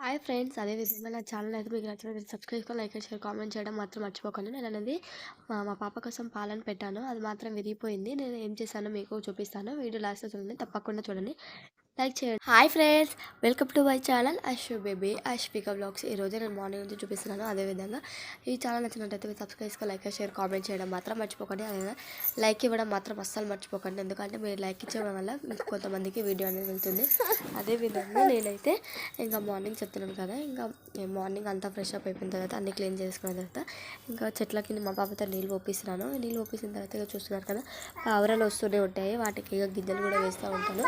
Hi friends అదే విధంగా నా ఛానల్ అయితే మీకు నచ్చినట్టు సబ్స్క్రైబ్ చేసుకొని లైక్ షేర్ కామెంట్ చేయడం మాత్రం మర్చిపోకండి. నేను అనేది మా పాప కోసం పాలన పెట్టాను. అది మాత్రం విరిగిపోయింది. నేను ఏం చేశానో మీకు చూపిస్తాను. వీడియో లాస్ట్ చూడండి. తప్పకుండా చూడండి. లైక్ చేయండి hi friends welcome to my channel Ashwa baby Ashvika blogs ఈ నేను మార్నింగ్ నుంచి చూపిస్తున్నాను. అదేవిధంగా ఈ ఛానల్ నచ్చినట్టయితే మీరు సబ్స్క్రైబ్ చేసుకొని లైక్ షేర్ కామెంట్ చేయడం మాత్రం మర్చిపోకండి. అదేవిధంగా లైక్ ఇవ్వడం మాత్రం అస్సలు మర్చిపోకండి. ఎందుకంటే మీరు లైక్ ఇచ్చడం వల్ల కొంతమందికి వీడియో అనేది వెళ్తుంది. అదేవిధంగా నేనైతే ఇంకా మార్నింగ్ చెప్తున్నాను కదా. ఇంకా మార్నింగ్ అంతా ఫ్రెష్ అప్ అయిపోయిన తర్వాత అన్ని క్లీన్ చేసుకున్న తర్వాత ఇంకా చెట్ల కింద మా పాపతో నీళ్ళు పోపిస్తున్నాను. నీళ్ళు పోపిసిన తర్వాత ఇక చూస్తున్నారు కదా పావురాలు వస్తూనే ఉంటాయి. వాటికి ఇక గింజలు కూడా వేస్తూ ఉంటాను.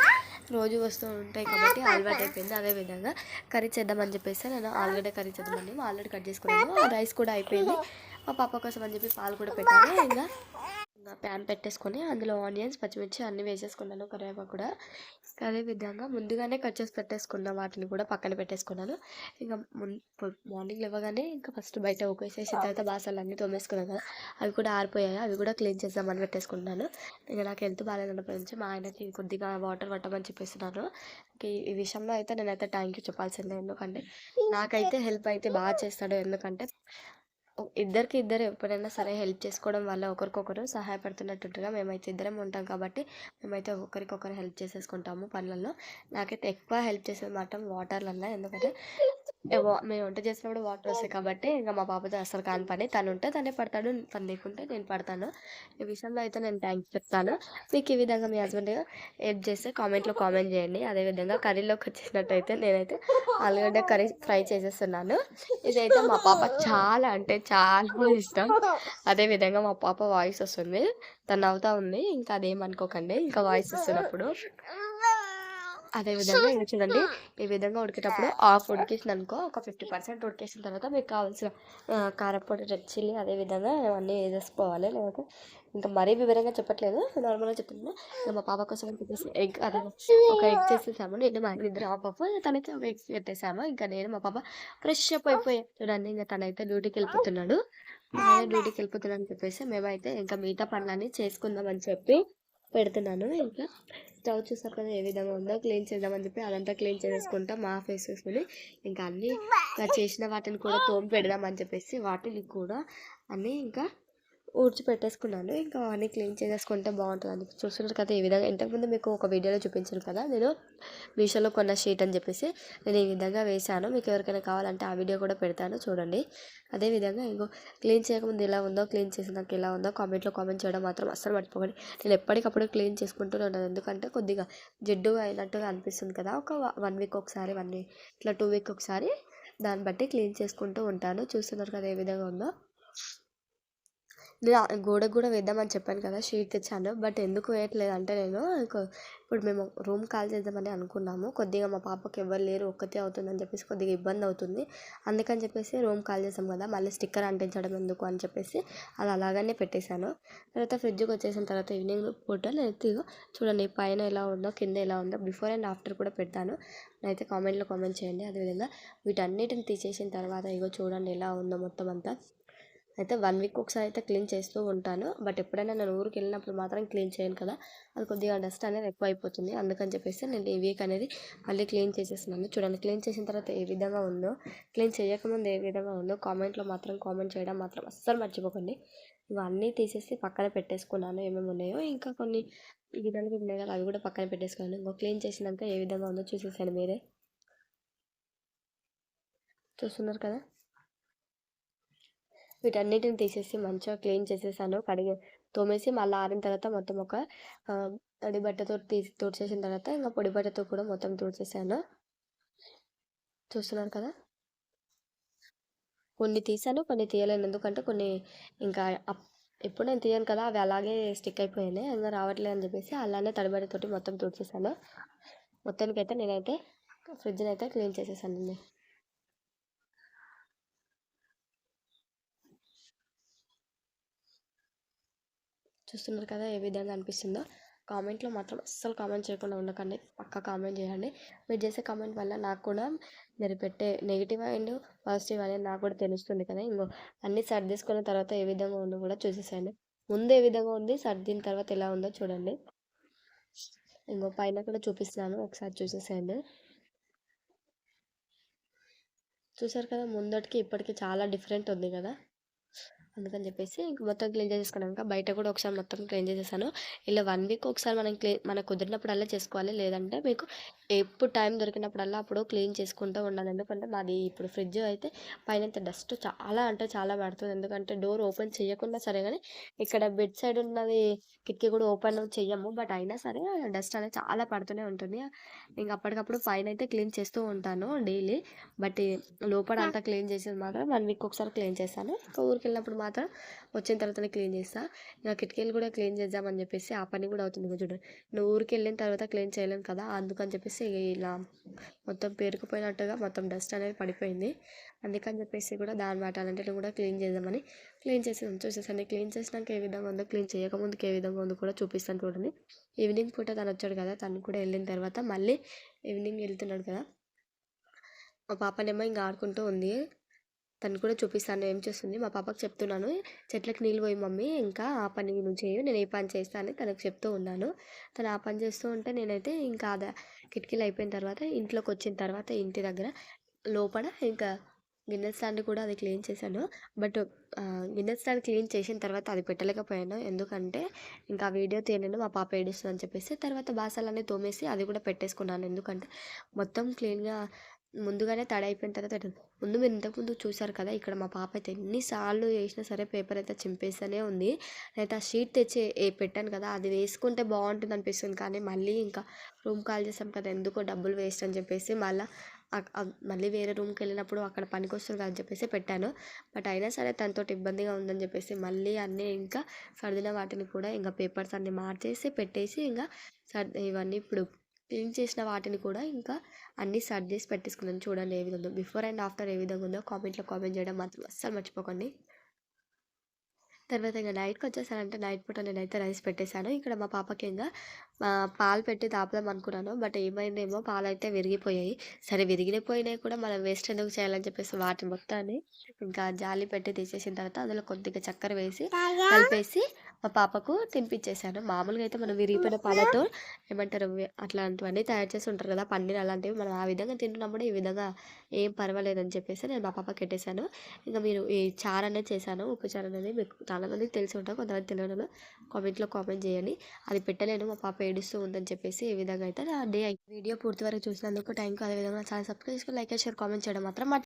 రోజు వస్తూ ఉంటాయి కాబట్టి అలవాటు అయిపోయింది. అదేవిధంగా కర్రీ చేద్దామని చెప్పేసి నేను ఆలుగడ్డ కర్రీ చేద్దామని ఆల్రెడీ కట్ చేసుకున్నాను. రైస్ కూడా అయిపోయింది. మా పాప కోసం అని చెప్పి పాలు కూడా పెట్టాను ఇంకా ప్యాన్ పెట్టేసుకొని అందులో ఆనియన్స్ పచ్చిమిర్చి అన్నీ వేసేసుకున్నాను కరివేపాకు కూడా. అదే విధంగా ముందుగానే కట్ చేసి పెట్టేసుకున్న వాటిని కూడా పక్కన పెట్టేసుకున్నాను. ఇంకా మార్నింగ్ లేవగానే ఇంకా ఫస్ట్ బయట ఊకేసేసి తర్వాత బాసాలు అన్నీ తోమేసుకున్నాను. కదా అవి కూడా ఆరిపోయాయి. అవి కూడా క్లీన్ చేద్దామని పెట్టేసుకున్నాను ఇంకా నాకు హెల్త్ బాగాలేనప్పటి నుంచి మా ఆయనకి కొద్దిగా వాటర్ పట్టమని చెప్పేస్తున్నాను. ఈ విషయంలో అయితే నేనైతే థ్యాంక్ యూ చెప్పాల్సిందే. ఎందుకంటే నాకైతే హెల్ప్ అయితే బాగా చేస్తాడు. ఎందుకంటే ఇద్దరికి ఇద్దరు ఎప్పుడైనా సరే హెల్ప్ చేసుకోవడం వల్ల ఒకరికొకరు సహాయపడుతున్నట్టుగా మేమైతే ఇద్దరం ఉంటాం కాబట్టి మేమైతే ఒకరికొకరు హెల్ప్ చేసేసుకుంటాము పనులలో. నాకైతే ఎక్కువ హెల్ప్ చేసేది మాత్రం వాటర్లలో ఎందుకంటే మేము వంట చేసినప్పుడు వాటర్ వస్తాయి కాబట్టి ఇంకా మా పాపతో అసలు కాని పని. తను ఉంటే తనే పడతాడు తను లేకుంటే నేను పడతాను. ఈ విషయంలో అయితే నేను థ్యాంక్స్ చెప్తాను. మీకు ఈ విధంగా మీ హస్బెండ్ హెల్ప్ చేస్తే కామెంట్లో కామెంట్ చేయండి. అదేవిధంగా కర్రీలోకి వచ్చేసినట్టయితే నేనైతే ఆలుగడ్డ కర్రీ ఫ్రై చేసేస్తున్నాను. ఇదైతే మా పాప చాలా అంటే చాలా ఇష్టం. అదేవిధంగా మా పాప వాయిస్ వస్తుంది. తను అవుతా ఉంది. ఇంకా అదేమనుకోకండి ఇంకా వాయిస్ వస్తున్నప్పుడు. అదే విధంగా ఇంకా చూడండి ఈ విధంగా ఉడికేటప్పుడు హాఫ్ ఉడికేసింది అనుకో ఒక ఫిఫ్టీ పర్సెంట్ ఉడికేసిన తర్వాత మీకు కావాల్సిన కారపొడి రెడ్ చిల్లీ అదే విధంగా అవన్నీ వేసేసుకోవాలి. లేకపోతే ఇంకా మరీ వివరంగా చెప్పట్లేదు. నార్మల్గా చెప్తున్నాను ఇంకా మా పాప కోసం చెప్పేసి ఎగ్ అదే ఒక ఎగ్ చేసేసాము. నేను మా ఇద్దరు మా పాప తనైతే ఒక ఎగ్ పెట్టేసాము. ఇంకా నేను మా పాప ఫ్రెష్ అప్ అయిపోయాయి చూడండి ఇంకా తనైతే డ్యూటీకి వెళ్ళిపోతున్నాడు. డ్యూటీకి వెళ్ళిపోతున్నాను అని చెప్పేసి మేమైతే ఇంకా మిగతా పనులన్నీ చేసుకుందామని చెప్పి పెడుతున్నాను. ఇంకా స్టవ్ చూసారు కదా ఏ విధంగా ఉందో క్లీన్ చేద్దామని చెప్పి అదంతా క్లీన్ చేసేసుకుంటాం. మా ఫేస్ వేసుకుని ఇంకా అన్నీ చేసిన వాటిని కూడా తోమి పెడదామని చెప్పేసి వాటిని కూడా అన్నీ ఇంకా ఊడ్చి పెట్టేసుకున్నాను ఇంకా అవన్నీ క్లీన్ చేసేసుకుంటే బాగుంటుంది అని చూస్తున్నారు కదా ఈ విధంగా. ఇంతకుముందు మీకు ఒక వీడియోలో చూపించాను కదా నేను మీషోలో కొన్న షీట్ అని చెప్పేసి నేను ఈ విధంగా వేశాను. మీకు ఎవరికైనా కావాలంటే ఆ వీడియో కూడా పెడతాను చూడండి. అదేవిధంగా ఇంకో క్లీన్ చేయకముందు ఎలా ఉందో క్లీన్ చేసినాక ఎలా ఉందో కామెంట్లో కామెంట్ చేయడం మాత్రం అస్సలు మర్చిపోకండి. నేను ఎప్పటికప్పుడు క్లీన్ చేసుకుంటూనే ఉన్నాను ఎందుకంటే కొద్దిగా జిడ్డు అయినట్టుగా అనిపిస్తుంది కదా ఒక వన్ వీక్ ఒకసారి వన్ వీక్ ఇట్లా టూ వీక్ ఒకసారి దాన్ని బట్టి క్లీన్ చేసుకుంటూ ఉంటాను. చూస్తున్నారు కదా ఏ విధంగా ఉందో. నేను గోడకు కూడా వేద్దామని చెప్పాను కదా షీట్ తెచ్చాను. బట్ ఎందుకు వేయట్లేదు అంటే నేను ఇప్పుడు మేము రూమ్ కాల్ చేద్దామని అనుకున్నాము. కొద్దిగా మా పాపకి ఎవరు లేరు ఒక్కతే అవుతుందని చెప్పేసి కొద్దిగా ఇబ్బంది అవుతుంది. అందుకని చెప్పేసి రూమ్ కాల్ చేసాం కదా మళ్ళీ స్టిక్కర్ అంటించడం ఎందుకు అని చెప్పేసి అది అలాగనే పెట్టేశాను. తర్వాత ఫ్రిడ్జ్కి వచ్చేసిన తర్వాత ఈవినింగ్ పూట నేను చూడండి పైన ఎలా ఉందో కింద ఎలా ఉందో బిఫోర్ అండ్ ఆఫ్టర్ కూడా పెడతాను. అయితే కామెంట్లో కామెంట్ చేయండి. అదేవిధంగా వీటన్నిటిని తీసేసిన తర్వాత ఇగో చూడండి ఎలా ఉందో మొత్తం అంతా. అయితే వన్ వీక్ ఒకసారి అయితే క్లీన్ చేస్తూ ఉంటాను. బట్ ఎప్పుడైనా నేను ఊరికి వెళ్ళినప్పుడు మాత్రం క్లీన్ చేయను కదా. అది కొద్దిగా డస్ట్ అనేది ఎక్కువ అయిపోతుంది. అందుకని చెప్పేసి నేను ఈ వీక్ అనేది మళ్ళీ క్లీన్ చేసేస్తున్నాను. చూడండి క్లీన్ చేసిన తర్వాత ఏ విధంగా ఉందో క్లీన్ చేయకముందు ఏ విధంగా ఉందో కామెంట్లో మాత్రం కామెంట్ చేయడం మాత్రం అస్సలు మర్చిపోకండి. ఇవన్నీ తీసేసి పక్కన పెట్టేసుకున్నాను ఏమేమి ఉన్నాయో. ఇంకా కొన్ని విధంగా ఉన్నాయి కదా అవి కూడా పక్కన పెట్టేసుకున్నాను. ఇంకో క్లీన్ చేసినాక ఏ విధంగా ఉందో చూసేసాను మీరే. చూస్తున్నారు కదా? వీటన్నిటిని తీసేసి మంచిగా క్లీన్ చేసేసాను. కడిగి తోమేసి మళ్ళీ ఆరిన తర్వాత మొత్తం ఒక తడి బట్టతో తీసి తుడిచేసిన తర్వాత ఇంకా పొడి బట్టతో కూడా మొత్తం తుడిచేసాను. చూస్తున్నారు కదా? కొన్ని తీసాను కొన్ని తీయలేను. ఎందుకంటే కొన్ని ఇంకా ఎప్పుడు నేను తీయను కదా అవి అలాగే స్టిక్ అయిపోయినాయి. ఇంకా రావట్లేదు అని చెప్పేసి అలానే తడిబడితోటి మొత్తం తుడిచేసాను. మొత్తానికి అయితే నేనైతే ఫ్రిడ్జ్ని అయితే క్లీన్ చేసేసానండి. చూస్తున్నారు కదా ఏ విధంగా అనిపిస్తుందో. కామెంట్లో మాత్రం అస్సలు కామెంట్ చేయకుండా ఉండకండి. పక్కా కామెంట్ చేయండి. మీరు చేసే కామెంట్ వల్ల నాకు కూడా మీరు పెట్టే నెగిటివ్ అండ్ పాజిటివ్ అనేది నాకు కూడా తెలుస్తుంది కదా. ఇంకో అన్నీ సర్దేసుకున్న తర్వాత ఏ విధంగా ఉందో కూడా చూసేసేయండి. ముందు ఏ విధంగా ఉంది సర్దిన తర్వాత ఎలా ఉందో చూడండి. ఇంకో పైన కూడా చూపిస్తున్నాను. ఒకసారి చూసేసేయండి. చూసారు కదా ముందటికి ఇప్పటికి చాలా డిఫరెంట్ ఉంది కదా. అందుకని చెప్పేసి ఇంక మొత్తం క్లీన్ చేసేసుకున్నాక బయట కూడా ఒకసారి మొత్తం క్లీన్ చేసేసాను. ఇలా వన్ వీక్ ఒకసారి మనం క్లీన్ మనకు కుదిరినప్పుడల్లా చేసుకోవాలి. లేదంటే మీకు ఎప్పుడు టైం దొరికినప్పుడల్లా అప్పుడు క్లీన్ చేసుకుంటూ ఉండాలి. ఎందుకంటే మాది ఇప్పుడు ఫ్రిడ్జ్ అయితే పైన డస్ట్ చాలా అంటే చాలా పడుతుంది. ఎందుకంటే డోర్ ఓపెన్ చేయకుండా సరే కానీ ఇక్కడ బెడ్ సైడ్ ఉన్నది కిటికీ కూడా ఓపెన్ చేయము బట్ అయినా సరే డస్ట్ అనేది చాలా పడుతూనే ఉంటుంది. ఇంక అప్పటికప్పుడు పైన అయితే క్లీన్ చేస్తూ ఉంటాను డైలీ. బట్ లోపల అంతా క్లీన్ చేసేది మాత్రం వన్ వీక్ ఒకసారి క్లీన్ చేస్తాను ఇంకా ఊరికి వెళ్ళినప్పుడు తర్వాత వచ్చిన తర్వాతనే క్లీన్ చేస్తా. ఇంకా కిటికీలు కూడా క్లీన్ చేద్దామని చెప్పేసి ఆ పని కూడా అవుతుంది చూడండి. నువ్వు ఊరికి వెళ్ళిన తర్వాత క్లీన్ చేయలేను కదా అందుకని చెప్పేసి ఇలా మొత్తం పేరుకుపోయినట్టుగా మొత్తం డస్ట్ అనేది పడిపోయింది. అందుకని చెప్పేసి కూడా దాని వాటాలంటే కూడా క్లీన్ చేద్దామని క్లీన్ చేసి చూసేసండి క్లీన్ చేసినాక ఏ విధంగా ఉందో క్లీన్ చేయకముందుకు ఏ విధంగా ఉందో కూడా చూపిస్తాను చూడండి. ఈవినింగ్ పూట తను వచ్చాడు కదా తను కూడా వెళ్ళిన తర్వాత మళ్ళీ ఈవినింగ్ వెళ్తున్నాడు కదా. మా పాపనేమో ఇంకా ఆడుకుంటూ ఉంది. తను కూడా చూపిస్తాను ఏం చేస్తుంది? మా పాపకు చెప్తున్నాను చెట్లకు నీళ్ళు పోయి మమ్మీ ఇంకా ఆ పని నువ్వు చేయు నేను ఏ పని చేస్తాను తనకు చెప్తూ ఉన్నాను. తను ఆ పని చేస్తూ ఉంటే నేనైతే ఇంకా అదే కిటికీలు అయిపోయిన తర్వాత ఇంట్లోకి వచ్చిన తర్వాత ఇంటి దగ్గర లోపల ఇంకా గిన్నె స్టాండ్ కూడా అది క్లీన్ చేశాను. బట్ గిన్నె స్టాండ్ క్లీన్ చేసిన తర్వాత అది పెట్టలేకపోయాను. ఎందుకంటే ఇంకా వీడియో తీయలేను మా పాప ఏడుస్తుంది అని చెప్పేసి తర్వాత బాసాలన్నీ తోమేసి అది కూడా పెట్టేసుకున్నాను. ఎందుకంటే మొత్తం క్లీన్గా ముందుగానే తడి అయిపోయిన తర్వాత ముందు మీరు ఇంతకుముందు చూసారు కదా ఇక్కడ మా పాప అయితే ఎన్నిసార్లు వేసినా సరే పేపర్ అయితే చింపేస్తూనే ఉంది. అయితే ఆ షీట్ తెచ్చి పెట్టాను కదా అది వేసుకుంటే బాగుంటుంది అనిపిస్తుంది. కానీ మళ్ళీ ఇంకా రూమ్ కాల్ చేసాం కదా ఎందుకో డబ్బులు వేస్ట్ అని చెప్పేసి మళ్ళీ మళ్ళీ వేరే రూమ్కి వెళ్ళినప్పుడు అక్కడ పనికి వస్తుంది అని చెప్పేసి పెట్టాను. బట్ అయినా సరే తనతో ఇబ్బందిగా ఉందని చెప్పేసి మళ్ళీ అన్నీ ఇంకా సర్దిన వాటిని కూడా ఇంకా పేపర్స్ అన్నీ మార్చేసి పెట్టేసి ఇంకా సర్ది ఇవన్నీ ఇప్పుడు క్లీన్ చేసిన వాటిని కూడా ఇంకా అన్నీ సర్ట్ చేసి పెట్టేసుకున్నాను. చూడండి ఏ విధంగా బిఫోర్ అండ్ ఆఫ్టర్ ఏ విధంగా ఉందో కామెంట్లో కామెంట్ చేయడం మాత్రం అస్సలు మర్చిపోకండి. తర్వాత ఇంకా నైట్కి వచ్చేసానంటే నైట్ పూట నేనైతే రైస్ పెట్టేశాను. ఇక్కడ మా పాపకి ఇంకా పాలు పెట్టి తాపుదాం అనుకున్నాను. బట్ ఏమైందేమో పాలు అయితే విరిగిపోయాయి. సరే విరిగిపోయినాయి కూడా మనం వేస్ట్ ఎందుకు చేయాలని చెప్పేసి వాటి మొత్తాన్ని ఇంకా జాలి పెట్టి తీసేసిన తర్వాత అందులో కొద్దిగా చక్కెర వేసి కలిపేసి మా పాపకు తినిపించేశాను మామూలుగా అయితే మనం విరిగిపోయిన పాలతో ఏమంటారు అట్లాంటివన్నీ తయారు చేసి ఉంటారు కదా పన్నీర్ అలాంటివి మనం ఆ విధంగా తింటున్నప్పుడు ఈ విధంగా ఏం పర్వాలేదని చెప్పేసి నేను మా పాపకి పెట్టేశాను ఇంకా మీరు ఈ చారు అనేది చేశాను ఉప్పు చారు అనేది మీకు చాలామందికి తెలిసి ఉంటారు కొంతమంది తెలియదు కామెంట్లో కామెంట్ చేయండి. అది పెట్టలేను మా పాప ఏడుస్తూ ఉందని చెప్పేసి ఈ విధంగా అయితే డే వీడియో పూర్తి వరకు చూసినందుకు థ్యాంక్ యూ అదేవిధంగా చాలా సబ్స్క్రైబ్ చేసుకుని లైక్ షేర్ కామెంట్ చేయడం మాత్రం